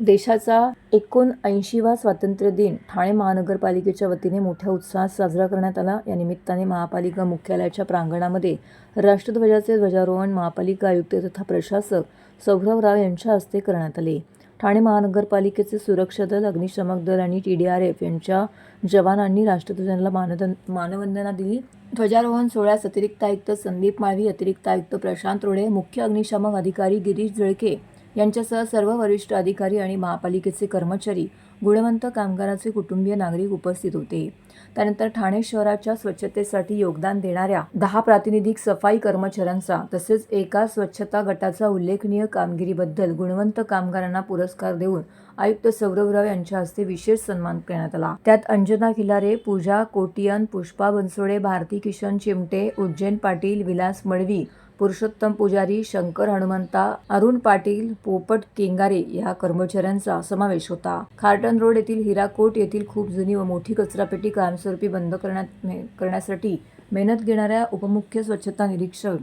देशाचा एकोणऐंशीवा स्वातंत्र्य दिन ठाणे महानगरपालिकेच्या वतीने मोठ्या उत्साहात साजरा करण्यात आला. या निमित्ताने महापालिका मुख्यालयाच्या प्रांगणामध्ये राष्ट्रध्वजाचे ध्वजारोहण महापालिका आयुक्त तथा प्रशासक सौरभ राव यांच्या हस्ते करण्यात आले. ठाणे महानगरपालिकेचे सुरक्षा दल अग्निशमक दल आणि टी डी आर एफ यांच्या जवानांनी राष्ट्रध्वजाला मानदन मानवंदना दिली. ध्वजारोहण सोहळ्यास अतिरिक्त आयुक्त संदीप माळवी अतिरिक्त आयुक्त प्रशांत रोडे मुख्य अग्निशमक अधिकारी गिरीश जळके यांच्यासह सर्व वरिष्ठ अधिकारी आणि महापालिकेचे कर्मचारी गुणवंत कामगाराचे कुटुंबीय नागरिक उपस्थित होते. त्यानंतर ठाणे शहराच्या स्वच्छतेसाठी योगदान देणाऱ्या दहा प्रातिनिधिक सफाई कर्मचाऱ्यांचा तसेच एका स्वच्छता गटाचा उल्लेखनीय कामगिरीबद्दल गुणवंत कामगारांना पुरस्कार देऊन आयुक्त सौरभराव यांच्या हस्ते विशेष सन्मान करण्यात आला. त्यात अंजना खिलारे पूजा कोटियन पुष्पा बनसोडे भारती किशन चिमटे उज्जैन पाटील विलास मळवी पुरुषोत्तम पुजारी शंकर हनुमंता अरुण पाटील पोपट केंगारे या कर्मचाऱ्यांचा समावेश होता. खार्टन रोड येथील हिराकोट येथील खूप जुनी व मोठी कचरापेटी कायमस्वरूपी बंद करण्यात करण्यासाठी मेहनत घेणाऱ्या उपमुख्य स्वच्छता निरीक्षक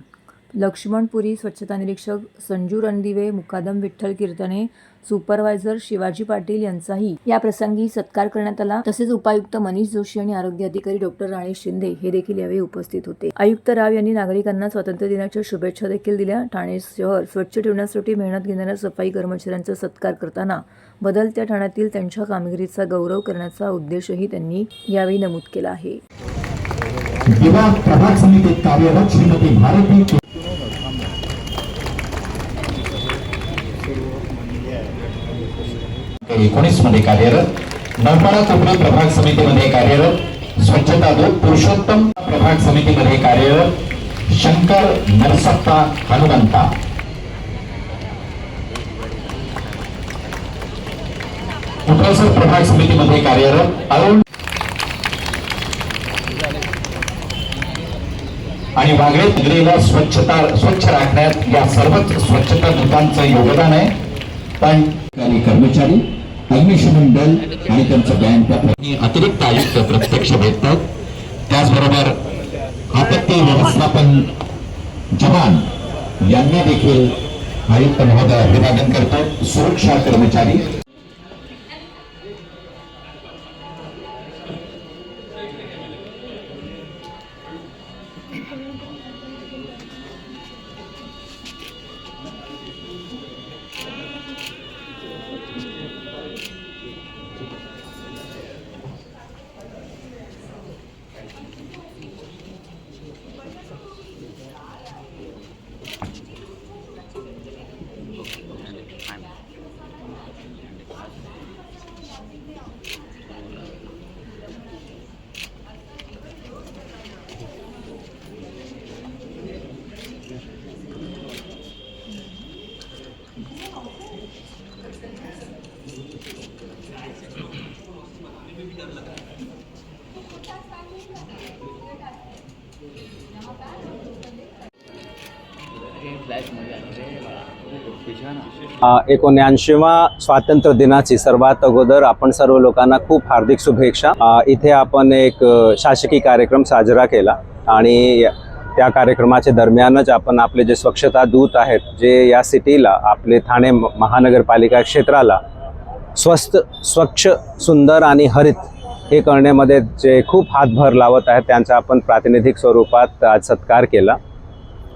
लक्ष्मणपुरी स्वच्छता निरीक्षक संजू रणदिवे मुकादम विठ्ठल कीर्तने सुपरवायझर शिवाजी पाटील यांचाही या प्रसंगी सत्कार करण्यात आला. तसेच उपायुक्त मनीष जोशी आणि आरोग्य अधिकारी डॉक्टर राणेश शिंदे हे देखील यावेळी उपस्थित होते. आयुक्त राव यांनी नागरिकांना स्वातंत्र्य दिनाच्या शुभेच्छा देखील दिल्या. ठाणे शहर स्वच्छ ठेवण्यासाठी मेहनत घेणाऱ्या सफाई कर्मचाऱ्यांचा सत्कार करताना बदलत्या ठाण्यातील त्यांच्या कामगिरीचा गौरव करण्याचा उद्देशही त्यांनी यावेळी नमूद केला आहे विभाग प्रभाग समितीत कार्यरत श्रीमती भारती एकोणीसमध्ये कार्यरत. नवपाडा कोपरी प्रभाग समितीमध्ये कार्यरत. स्वच्छता दूत पुरुषोत्तम प्रभाग समितीमध्ये कार्यरत. शंकर नरसप्पा हनुमंता. उपरसर प्रभाग समितीमध्ये कार्यरत. अरुण आणि वागळे नगरीला स्वच्छता स्वच्छ राखण्यात या सर्वच स्वच्छता दूतांचं योगदान आहे. पण कर्मचारी अग्निशमन दल आणि त्यांचं बँक अतिरिक्त आयुक्त प्रत्यक्ष भेटतात. त्याचबरोबर आपत्ती व्यवस्थापन जवान यांना देखील आयुक्त महोदय अभिवादन करतात सुरक्षा कर्मचारी. Yang akan dilakukan. एकोणऐंशीवा स्वातंत्र्य दिनाची सर्वात अगोदर आपण सर्व लोकांना खूप हार्दिक शुभेच्छा. इथे आपण एक शासकीय कार्यक्रम साजरा केला आणि त्या कार्यक्रमाच्या दरम्यानच आपण आपले जे स्वच्छता दूत आहेत जे या सिटीला आपले ठाणे म- महानगरपालिका क्षेत्राला स्वस्त स्वच्छ सुंदर आणि हरित हे करण्यामध्ये जे खूप हातभार लावत आहेत त्यांचा आपण प्रातिनिधिक स्वरूपात आज सत्कार केला.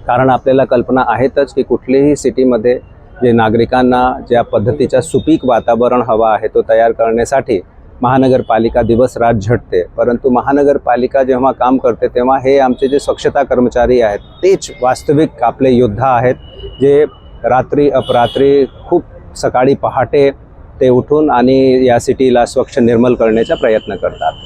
कारण आपल्याला कल्पना आहेतच की कुठलीही सिटीमध्ये जे नागरिकांना ज्या पद्धतीचा सुपीक वातावरण हवा आहे तो तयार करण्यासाठी महानगरपालिका दिवस रात झटते. परंतु महानगरपालिका जेव्हा काम करते तेव्हा हे आमचे जे स्वच्छता कर्मचारी आहेत तेच वास्तविक आपले योद्धा आहेत जे रात्री अपरात्री खूप सकाळी पहाटे ते उठून आणि या सिटीला स्वच्छ निर्मल करण्याचा प्रयत्न करतात.